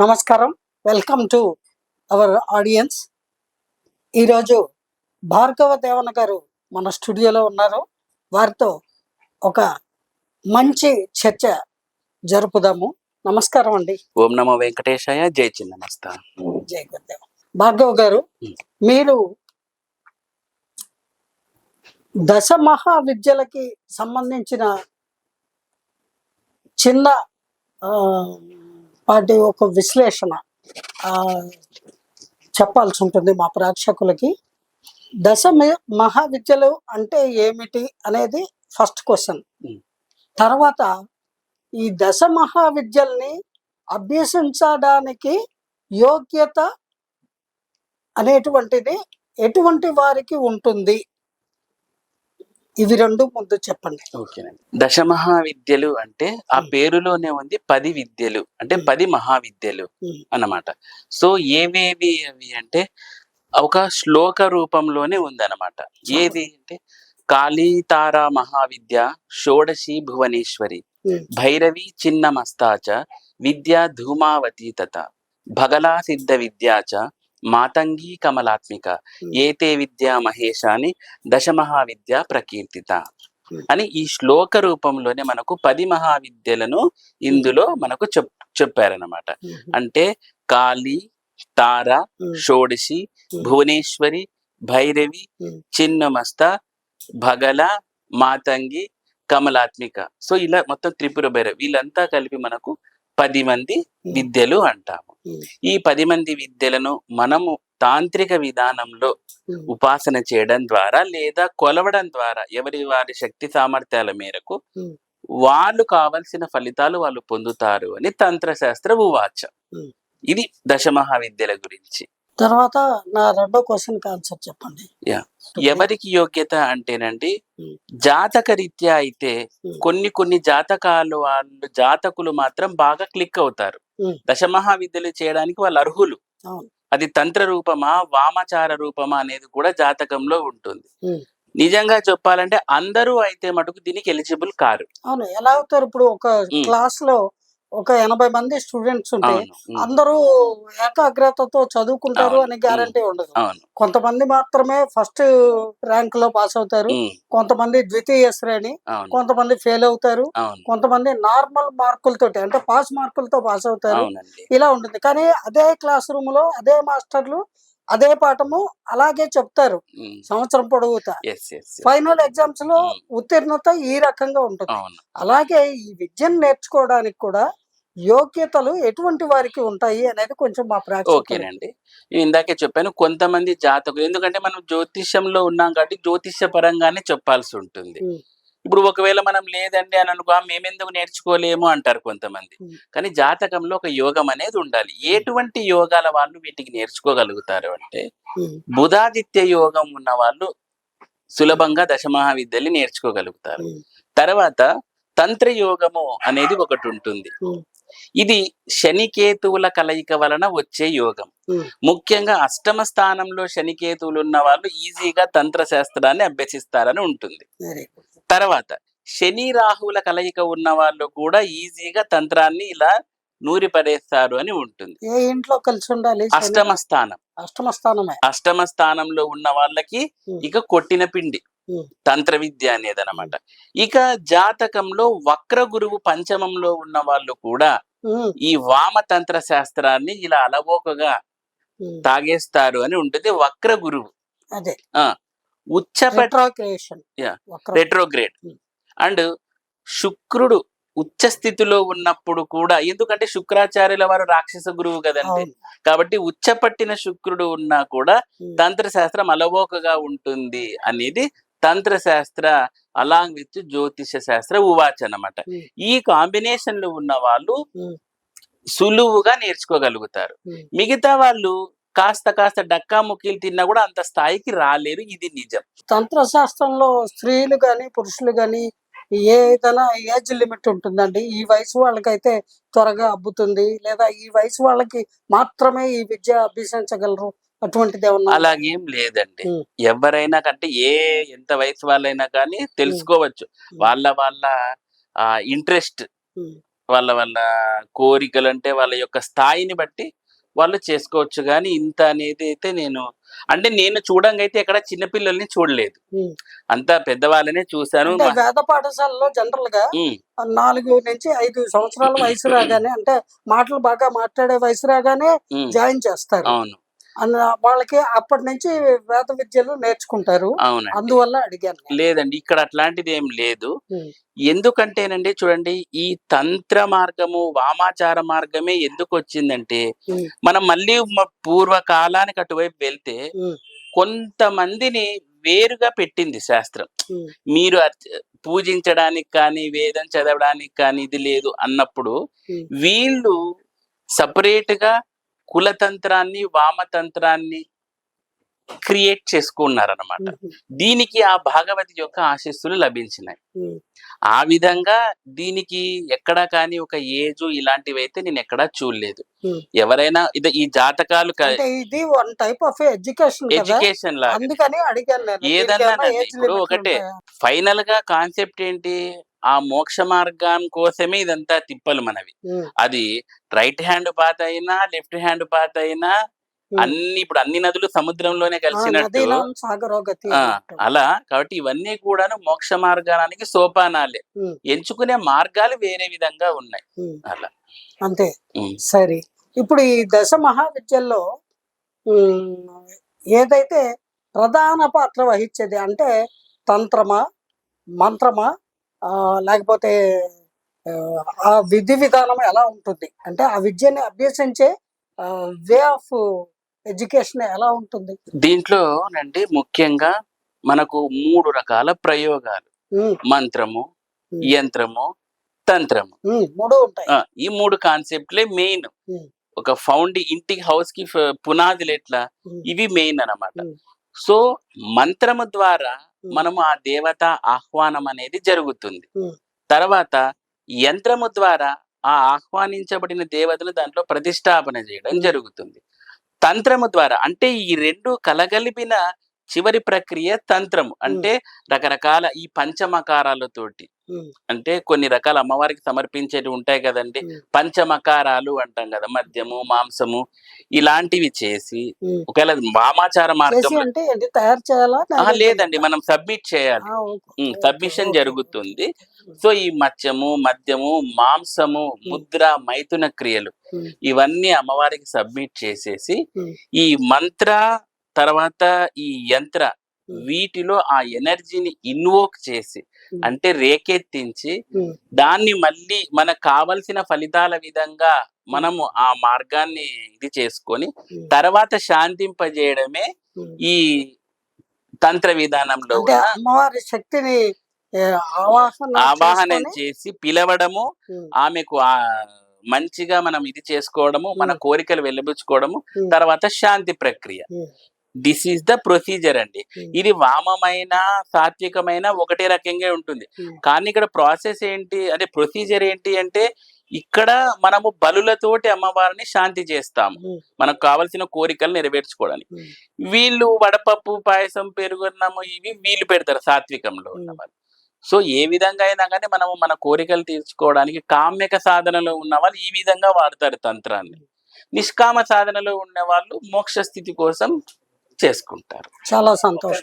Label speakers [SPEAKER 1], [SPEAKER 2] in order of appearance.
[SPEAKER 1] నమస్కారం. Welcome to our audience ఈరోజు భార్గవ దేవన గారు మన స్టూడియోలో ఉన్నారు. వారితో ఒక మంచి చర్చ జరుపుదాము. నమస్కారం అండి.
[SPEAKER 2] ఓం నమో వెంకటేశాయ. జై చిన్నమస్త.
[SPEAKER 1] జై గురుదేవ. భార్గవ్ గారు. మీరు దశ మహావిద్యలకి సంబంధించిన చిన్న వాటి ఒక విశ్లేషణ చెప్పాల్సి ఉంటుంది మా ప్రేక్షకులకి. దశ మహావిద్యలు అంటే ఏమిటి అనేది ఫస్ట్ క్వశ్చన్. తర్వాత ఈ దశ మహావిద్యల్ని అభ్యసించడానికి యోగ్యత అనేటువంటిది ఎటువంటి వారికి ఉంటుంది? ఇవి రెండు ముందు చెప్పండి
[SPEAKER 2] ఓకేనండి దశమహావిద్యలు అంటే ఆ. పేరులోనే ఉంది పది విద్యలు అంటే. పది మహావిద్యలు. అన్నమాట సో ఏవేవి అవి అంటే ఒక శ్లోక రూపంలోనే ఉందన్నమాట ఏది అంటే కాళీతార మహావిద్య షోడశి భువనేశ్వరి. భైరవి చిన్న మస్తాచ విద్యా ధూమావతి తత భగలా సిద్ధ విద్యా చ మాతంగి కమలాత్మిక
[SPEAKER 1] Hmm.
[SPEAKER 2] ఏతే విద్యా మహేశాని దశమహావిద్య ప్రకీర్తిత
[SPEAKER 1] Hmm.
[SPEAKER 2] అని ఈ శ్లోక రూపంలోనే మనకు పది మహావిద్యలను ఇందులో మనకు చెప్ చెప్పారనమాట అంటే Kali Tara
[SPEAKER 1] Hmm.
[SPEAKER 2] Shodashi
[SPEAKER 1] Hmm.
[SPEAKER 2] Bhuvaneshwari Bhairavi
[SPEAKER 1] Hmm.
[SPEAKER 2] Chhinnamasta Bagala Matangi Kamalatmika so ఇలా మొత్తం త్రిపుర భైరవి వీళ్ళంతా కలిపి మనకు పది మంది. విద్యలు అంటాము. ఈ పది మంది విద్యలను మనము తాంత్రిక విధానంలో. ఉపాసన చేయడం ద్వారా లేదా కొలవడం ద్వారా ఎవరి వారి శక్తి సామర్థ్యాల మేరకు. వాళ్ళు కావలసిన ఫలితాలు వాళ్ళు పొందుతారు అని తంత్రశాస్త్ర ఉవాచ. ఇది దశమహావిద్యల గురించి
[SPEAKER 1] తర్వాత నా రెండో క్వశ్చన్ ఆన్సర్ చెప్పండి.
[SPEAKER 2] ఎవరికి యోగ్యత అంటేనండి. జాతక రీత్యా అయితే. కొన్ని కొన్ని జాతకాలు వాళ్ళు జాతకులు మాత్రం బాగా క్లిక్ అవుతారు
[SPEAKER 1] Hmm.
[SPEAKER 2] దశమహావిద్యలు చేయడానికి వాళ్ళు అర్హులు. అది తంత్ర రూపమా వామాచార రూపమా అనేది కూడా జాతకంలో ఉంటుంది. నిజంగా చెప్పాలంటే అందరూ అయితే మటుకు దీనికి ఎలిజిబుల్ కారు
[SPEAKER 1] అవును ఎలా అవుతారు ఇప్పుడు ఒక. క్లాస్లో ఒక ఎనభై మంది స్టూడెంట్స్ ఉంటే అందరూ ఏకాగ్రతతో చదువుకుంటారు. అని గ్యారంటీ ఉండదు. కొంతమంది మాత్రమే ఫస్ట్ ర్యాంక్లో పాస్ అవుతారు. కొంతమంది ద్వితీయ శ్రేణి కొంతమంది ఫెయిల్ అవుతారు. కొంతమంది నార్మల్ మార్కులతోటి అంటే పాస్ మార్కులతో పాస్ అవుతారు. ఇలా ఉంటుంది. కానీ అదే క్లాస్ రూమ్లో అదే మాస్టర్లు అదే పాఠము అలాగే చెప్తారు. సంవత్సరం పొడవుతా. ఫైనల్
[SPEAKER 2] ఎగ్జామ్స్లో.
[SPEAKER 1] ఉత్తీర్ణత ఈ రకంగా ఉంటుంది. అలాగే ఈ విద్యను నేర్చుకోవడానికి కూడా యోగ్యతలు ఎటువంటి వారికి ఉంటాయి అనేది కొంచెం మా ప్రేక్షకులు
[SPEAKER 2] ఓకేనండి. నేను ఇందాకే చెప్పాను కొంతమంది జాతకులు. ఎందుకంటే మనం జ్యోతిష్యంలో ఉన్నాం కాబట్టి జ్యోతిష్య పరంగానే చెప్పాల్సి ఉంటుంది. ఇప్పుడు ఒకవేళ మనం లేదండి అని అనుకో "ఆ, మేమెందుకు నేర్చుకోలేము? అంటారు కొంతమంది. కానీ జాతకంలో ఒక యోగం అనేది ఉండాలి. ఎటువంటి యోగాల వాళ్ళు వీటికి నేర్చుకోగలుగుతారు అంటే బుధాదిత్య యోగం ఉన్న వాళ్ళు సులభంగా దశమహావిద్యల్ని నేర్చుకోగలుగుతారు. తర్వాత తంత్ర యోగము అనేది ఒకటి ఉంటుంది. ఇది శనికేతువుల కలయిక వలన వచ్చే యోగం. ముఖ్యంగా అష్టమ స్థానంలో శనికేతువులు ఉన్న వాళ్ళు ఈజీగా తంత్ర శాస్త్రాన్ని అభ్యసిస్తారని ఉంటుంది. తర్వాత శని రాహువుల కలయిక ఉన్న వాళ్ళు కూడా ఈజీగా తంత్రాన్ని ఇలా నూరి పడేస్తారు అని ఉంటుంది
[SPEAKER 1] ఏ ఇంట్లో కలిసి ఉండాలి?
[SPEAKER 2] అష్టమ స్థానం
[SPEAKER 1] అష్టమ స్థానమే
[SPEAKER 2] అష్టమ స్థానంలో ఉన్న వాళ్ళకి. ఇక కొట్టిన పిండి. తంత్ర విద్య అనేది అనమాట ఇక జాతకంలో వక్ర గురువు పంచమంలో ఉన్న వాళ్ళు కూడా ఈ వామతంత్ర శాస్త్రాన్ని ఇలా అలవోకగా. తాగేస్తారు అని ఉంటుంది వక్ర గురువు
[SPEAKER 1] అదే. వక్ర
[SPEAKER 2] రెట్రోగ్రేడ్. అండ్ శుక్రుడు ఉచ్చ స్థితిలో ఉన్నప్పుడు కూడా ఎందుకంటే శుక్రాచార్యుల వారు రాక్షస గురువు కదండి కాబట్టి ఉచ్చపట్టిన శుక్రుడు ఉన్నా కూడా
[SPEAKER 1] ఉమ్,
[SPEAKER 2] తంత్ర శాస్త్రం అలవోకగా ఉంటుంది అనేది తంత్ర శాస్త్ర అలాంగ్ విత్ జ్యోతిష శాస్త్ర ఉవాచ అన్నమాట
[SPEAKER 1] Hmm.
[SPEAKER 2] ఈ కాంబినేషన్లో ఉన్న వాళ్ళు. సులువుగా నేర్చుకోగలుగుతారు. మిగతా వాళ్ళు కాస్త కాస్త డక్కా ముక్కీలు తిన్నా కూడా అంత స్థాయికి రాలేరు ఇది నిజం
[SPEAKER 1] తంత్ర శాస్త్రంలో స్త్రీలు గాని పురుషులు గాని ఏదైనా ఏజ్ లిమిట్ ఉంటుందండి ఈ వయసు వాళ్ళకైతే త్వరగా అబ్బుతుంది లేదా ఈ వయసు వాళ్ళకి మాత్రమే ఈ విద్య అభ్యసించగలరు అటువంటిది ఏమన్నా
[SPEAKER 2] అలాగేం లేదండి. ఎవరైనా కంటే ఏ ఎంత వయసు వాళ్ళైనా కానీ తెలుసుకోవచ్చు. వాళ్ళ వాళ్ళ ఇంట్రెస్ట్. వాళ్ళ వాళ్ళ కోరికలు అంటే వాళ్ళ యొక్క స్థాయిని బట్టి వాళ్ళు చేసుకోవచ్చు కానీ ఇంత అనేది అయితే నేను అంటే నేను చూడంగా అయితే ఎక్కడ చిన్నపిల్లల్ని చూడలేదు. అంతా పెద్దవాళ్ళనే చూశాను.
[SPEAKER 1] వేద పాఠశాలలో
[SPEAKER 2] జనరల్గా
[SPEAKER 1] నాలుగు నుంచి ఐదు సంవత్సరాల వయసు రాగానే అంటే మాటలు బాగా మాట్లాడే వయసు రాగానే జాయిన్ చేస్తారు.
[SPEAKER 2] అవును.
[SPEAKER 1] వాళ్ళకి అప్పటి నుంచి వేద విద్యలు నేర్చుకుంటారు అందువల్ల అడిగాను నేను.
[SPEAKER 2] లేదండి ఇక్కడ అట్లాంటిది ఏం లేదు. ఎందుకంటేనండి చూడండి ఈ తంత్ర మార్గము వామాచార మార్గమే ఎందుకు వచ్చిందంటే. మనం మళ్ళీ మ- పూర్వకాలానికి అటువైపు వెళ్తే. కొంతమందిని వేరుగా పెట్టింది శాస్త్రం. మీరు పూజించడానికి కానీ వేదం చదవడానికి కానీ ఇది లేదు అన్నప్పుడు. వీళ్ళు సపరేట్గా కులతంత్రాన్ని వామతంత్రాన్ని క్రియేట్ చేసుకున్నారన్నమాట.
[SPEAKER 1] ఉమ్.
[SPEAKER 2] దీనికి ఆ భాగవతి యొక్క ఆశీస్సులు లభించినాయి. ఆ విధంగా దీనికి ఎక్కడా కానీ ఒక ఏజు ఇలాంటివి అయితే నేను ఎక్కడా చూడలేదు. ఎవరైనా ఇది ఈ జాతకాలు
[SPEAKER 1] ఇది one type of education
[SPEAKER 2] education లాగా. ఏదన్నా ఇప్పుడు ఒకటే. ఫైనల్గా కాన్సెప్ట్ ఏంటి? ఆ మోక్ష మార్గం కోసమే ఇదంతా తిప్పలు మనవి. అది రైట్ హ్యాండ్ పాత్ అయినా లెఫ్ట్ హ్యాండ్ పాత్ అయినా. అన్ని ఇప్పుడు అన్ని నదులు సముద్రంలోనే కలిసినట్టు. అలా కాబట్టి ఇవన్నీ కూడాను మోక్ష మార్గానికి సోపానాలే. ఎంచుకునే మార్గాలు వేరే విధంగా ఉన్నాయి. అలా
[SPEAKER 1] అంతే సరే ఇప్పుడు ఈ దశ మహావిద్యల్లో ఏదైతే ప్రధాన పాత్ర వహించేది అంటే తంత్రమా మంత్రమా లేకపోతే ఆ, విధి విధానం ఎలా ఉంటుంది? అంటే ఆ విద్యని అభ్యసించే వే ఆఫ్ ఎడ్యుకేషన్ ఎలా ఉంటుంది?
[SPEAKER 2] దీంట్లో నండి ముఖ్యంగా మనకు మూడు రకాల ప్రయోగాలు. మంత్రము యంత్రము తంత్రము.
[SPEAKER 1] మూడు
[SPEAKER 2] ఈ మూడు కాన్సెప్ట్లే మెయిన్. ఒక ఫౌండ్ ఇంటికి హౌస్కి పునాదులు ఎట్లా? ఇవి మెయిన్ అన్నమాట.
[SPEAKER 1] ఉమ్.
[SPEAKER 2] సో మంత్రము ద్వారా. మనము ఆ దేవత ఆహ్వానం అనేది జరుగుతుంది. తర్వాత యంత్రము ద్వారా ఆ ఆహ్వానించబడిన దేవతలు దాంట్లో ప్రతిష్టాపన చేయడం. జరుగుతుంది తంత్రము ద్వారా అంటే ఈ రెండు కలగలిపిన చివరి ప్రక్రియ తంత్రము అంటే రకరకాల ఈ పంచమకారాలతోటి అంటే కొన్ని రకాల అమ్మవారికి సమర్పించేవి ఉంటాయి కదండి. పంచమకారాలు అంటాం కదా మద్యము మాంసము ఇలాంటివి చేసి. ఒకవేళ వామాచార
[SPEAKER 1] నైవేద్యం
[SPEAKER 2] లేదండి? మనం సబ్మిట్ చేయాలి. సబ్మిషన్ జరుగుతుంది. సో ఈ మత్స్యము మద్యము మాంసము ముద్ర మైథున క్రియలు ఇవన్నీ అమ్మవారికి సబ్మిట్ చేసేసి ఈ మంత్ర తర్వాత ఈ యంత్ర వీటిలో ఆ ఎనర్జీని ఇన్వోక్ చేసి అంటే రేకెత్తించి దాన్ని మళ్ళీ మనకు కావలసిన ఫలితాల విధంగా మనము ఆ మార్గాన్ని ఇది చేసుకొని తర్వాత శాంతింపజేయడమే. ఈ తంత్ర విధానంలో
[SPEAKER 1] అమ్మవారి శక్తిని ఆవాహన
[SPEAKER 2] చేసి పిలవడము ఆమెకు ఆ మంచిగా మనం ఇది చేసుకోవడము మన. కోరికలు వెళ్ళబుచ్చుకోవడము
[SPEAKER 1] ఉమ్,
[SPEAKER 2] తర్వాత శాంతి ప్రక్రియ. దిస్ ఈస్ ద ప్రొసీజర్ అండి.
[SPEAKER 1] ఉమ్,
[SPEAKER 2] ఇది వామమైన సాత్వికమైన ఒకటే రకంగా ఉంటుంది.
[SPEAKER 1] ఉమ్,
[SPEAKER 2] కానీ ఇక్కడ ప్రాసెస్ ఏంటి అంటే ప్రొసీజర్ ఏంటి అంటే ఇక్కడ మనము బలులతోటి అమ్మవారిని శాంతి చేస్తాము.
[SPEAKER 1] ఉమ్,
[SPEAKER 2] మనకు కావలసిన కోరికలు నెరవేర్చుకోవడానికి. వీళ్ళు వడపప్పు పాయసం పెరుగున్నము ఇవి వీళ్ళు పెడతారు సాత్వికంలో ఉన్న
[SPEAKER 1] ఉమ్.
[SPEAKER 2] వాళ్ళు సో ఏ విధంగా అయినా కానీ మనము మన కోరికలు తీర్చుకోవడానికి కామ్యక సాధనలో ఉన్న వాళ్ళు ఈ విధంగా వాడతారు తంత్రాన్ని. నిష్కామ సాధనలో ఉన్న వాళ్ళు మోక్ష స్థితి కోసం చేసుకుంటారు.
[SPEAKER 1] చాలా సంతోషం.